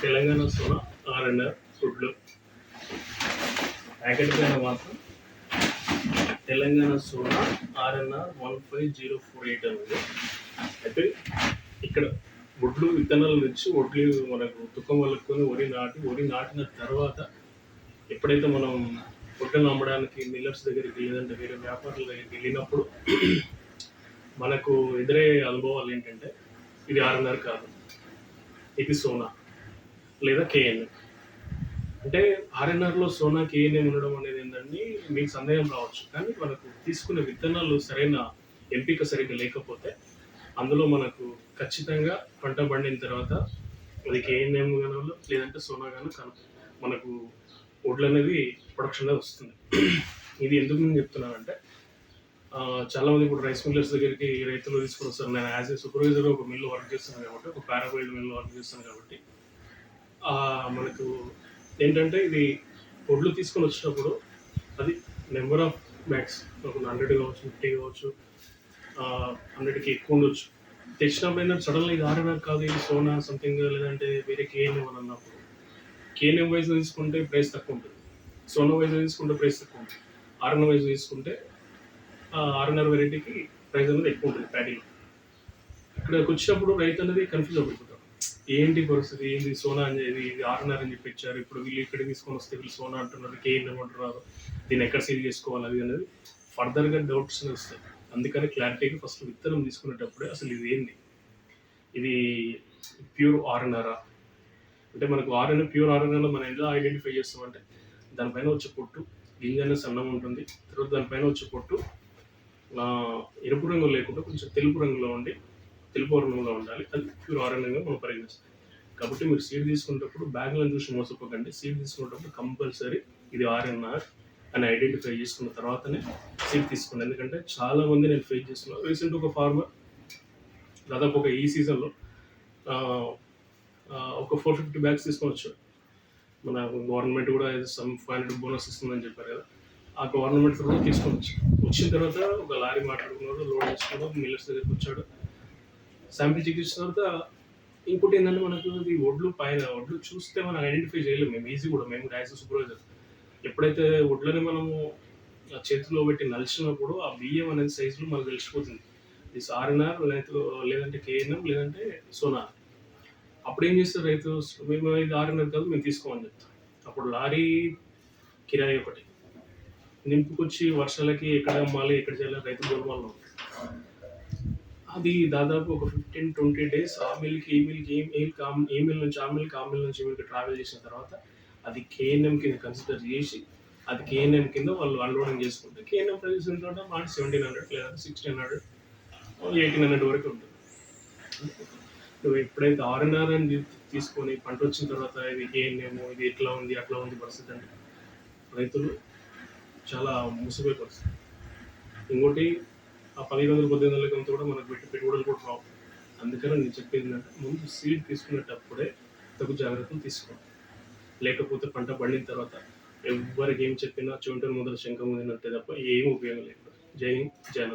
Telangana Sona RNR ఫుడ్లు packet పైన మాత్రం Telangana Sona RNR one five zero four eight అనేది అయితే ఇక్కడ ఒడ్లు విత్తనాలు నుంచి ఒడ్లు మనకు తుక్కం వలుక్కొని వరి నాటి వరి నాటిన తర్వాత ఎప్పుడైతే మనం పొట్టను అమ్మడానికి మిల్లర్స్ దగ్గరికి లేదంటే వేరే వ్యాపారుల దగ్గరికి వెళ్ళినప్పుడు మనకు ఎదురయ్యే అనుభవాలు ఏంటంటే ఇది ఆర్ఎన్ఆర్ కాదు. ఇది సోనా. లేదా కేఎన్ అంటే ఆర్ఎన్ఆర్లో సోనా కేఎన్ఎం ఉండడం అనేది ఏంటంటే మీకు సందేహం రావచ్చు. కానీ మనకు తీసుకునే విత్తనాలు సరైన ఎంపిక సరిగ్గా లేకపోతే అందులో మనకు ఖచ్చితంగా పంట పండిన తర్వాత అది కేఎన్ఎం గానో లేదంటే సోనా గానో కను మనకు వడ్లు అనేది ప్రొడక్షన్ వస్తుంది. ఇది ఎందుకు నేను చెప్తున్నానంటే చాలామంది ఇప్పుడు రైస్ మిల్లర్స్ దగ్గరికి రైతులు తీసుకొని వస్తారు. నేను యాజ్ ఏ సూపర్వైజర్ ఒక మిల్లు వర్క్ చేస్తాను కాబట్టి ఒక పారాబైడ్ మిల్లు వర్క్ చేస్తాను కాబట్టి మనకు ఏంటంటే ఇది వడ్లు తీసుకొని వచ్చినప్పుడు అది నెంబర్ ఆఫ్ బ్యాగ్స్ ఒక హండ్రెడ్ కావచ్చు ఫిఫ్టీ కావచ్చు హండ్రెడ్కి ఎక్కువ ఉండొచ్చు. తెచ్చినప్పుడు ఏంటంటే సడన్గా ఇది ఆర్ఎన్ఆర్ కాదు ఇది సోనా సంథింగ్ లేదంటే వేరే కేఎన్ఎం అని అన్నప్పుడు కేఎన్ఎం వైజ్ తీసుకుంటే ప్రైస్ తక్కువ ఉంటుంది. సోనా వైజ్ తీసుకుంటే ప్రైస్ తక్కువ ఉంటుంది. ఆర్ఎన్ఆర్ వైజ్ తీసుకుంటే ఆర్ఎన్ఆర్ వెరైటీకి ప్రైస్ అనేది ఎక్కువ ఉంటుంది ప్యాడీలో ఇక్కడికి వచ్చినప్పుడు రైతు అనేది కన్ఫ్యూజ్ అవుతుంది ఏంటి పరిస్థితి? ఏంటి సోనా అని ఇది ఇది ఆర్ఎన్ఆర్ అని చెప్పి ఇప్పుడు వీళ్ళు ఇక్కడ తీసుకొని వస్తే వీళ్ళు సోనా అంటున్నారు కేఎన్ఎం అంటున్నారు దీన్ని ఎక్కడ సీల్ చేసుకోవాలి అది అనేది ఫర్దర్గా డౌట్స్ వస్తాయి. అందుకని క్లారిటీగా ఫస్ట్ విత్తనం తీసుకునేటప్పుడే అసలు ఇది ఏంది? ఇది ప్యూర్ ఆర్ఎన్ఆరా అంటే మనకు ఆర్ఎన్ ప్యూర్ ఆర్ఎన్ఆర్లో మనం ఎలా ఐడెంటిఫై చేస్తామంటే దానిపైన వచ్చే పొట్టు గింజ అనేది సన్నం ఉంటుంది. తర్వాత దానిపైన వచ్చే పొట్టు ఎరుపు రంగు లేకుండా కొంచెం తెలుపు రంగులో ఉండి తెలుపు వర్ణంలో ఉండాలి. అది ప్యూర్ ఆర్ఎన్ఏగా మనం పరిగణిస్తాం కాబట్టి మీరు సీడ్ తీసుకునేటప్పుడు బ్యాగ్లను చూసి మోసపోకండి. సీడ్ తీసుకునేటప్పుడు కంపల్సరీ ఇది ఆర్ఎన్ఆర్ అని ఐడెంటిఫై చేసుకున్న తర్వాతనే సీడ్ తీసుకోండి. ఎందుకంటే చాలా మంది నేను ఫేస్ చేస్తున్నాను రీసెంట్ ఒక ఫార్మర్ దాదాపు ఒక ఈ సీజన్లో ఒక ఫోర్ ఫిఫ్టీ బ్యాగ్స్ తీసుకొని వచ్చాడు మన గవర్నమెంట్ కూడా సమ్ ఫైవ్ హండ్రెడ్ బోనస్ ఇస్తుందని చెప్పారు కదా. ఆ గవర్నమెంట్ త్రూ తీసుకొని వచ్చాడు వచ్చిన తర్వాత ఒక లారీ మాట్లాడుకున్నాడు లోడ్ చేసుకున్నాడు మిల్లర్స్ దగ్గరికి వచ్చాడు. శాంపిల్ చికిత్స తర్వాత ఇంకోటి ఏంటంటే మనకు ఈ ఒడ్లు పైన ఒడ్లు చూస్తే మనం ఐడెంటిఫై చేయలేము. మేము ఈజీ కూడా మేము యాజ్ సూపర్వైజర్ ఎప్పుడైతే ఒడ్లని మనము ఆ చేతిలో పెట్టి నలిచినప్పుడు ఆ బియ్యం అనేది సైజులో మనకు తెలిసిపోతుంది. ఇది సారినార్ లేకపోతే లేదంటే కేఎన్ఎం లేదంటే సోనార్. అప్పుడు ఏం చేస్తారు రైతు? మేము ఇది ఆరున్నర కాదు మేము తీసుకోమని చెప్తాం అప్పుడు లారీ కిరాయి ఒకటి. నింపుకొచ్చి వర్షాలకి ఎక్కడ అమ్మాలి ఎక్కడ చేయాలి రైతు గొడవల్లో ఉంటుంది అది దాదాపు ఒక ఫిఫ్టీన్ ట్వంటీ డేస్ ఆ మిల్కి ఈ మిల్కి ఏ మిల్ కా ఏ మిల్ నుంచి ఆ మిల్కి ఆ మిల్ నుంచి మిల్కి ట్రావెల్ చేసిన తర్వాత అది కేఎన్ఎం కింద కన్సిడర్ చేసి అది కేఎన్ఎం కింద వాళ్ళు అన్లోడింగ్ చేసుకుంటే కేఎన్ఎం ప్రైస్ ఎంత ఉంటుంది సెవెంటీన్ హండ్రెడ్ లేదా సిక్స్టీన్ హండ్రెడ్ ఎయిటీన్ హండ్రెడ్ వరకు ఉంటుంది. నువ్వు ఎప్పుడైతే ఆర్ఎన్ఆర్ అని తీసుకొని పంట వచ్చిన తర్వాత ఇది కేఎన్ఎం ఇది ఎట్లా ఉంది అట్లా ఉంది పరిస్థితి అంటే రైతులు చాలా ముసిపోయే పరిస్థితి. ఇంకోటి ఆ పదిహేను వందల పద్దెనిమిది వందలకి అంతా కూడా మనకు పెట్టి పెట్టుబడులు కూడా రావు. అందుకని నేను చెప్పేది ఏంటంటే ముందు సీడ్ తీసుకునేటప్పుడే తగు జాగ్రత్తలు తీసుకోండి లేకపోతే పంట పండిన తర్వాత ఎవరికి ఏం చెప్పినా చెవింటర్ మొదలు శంఖం ముందు తప్ప ఏం ఉపయోగం లేదు. జై జై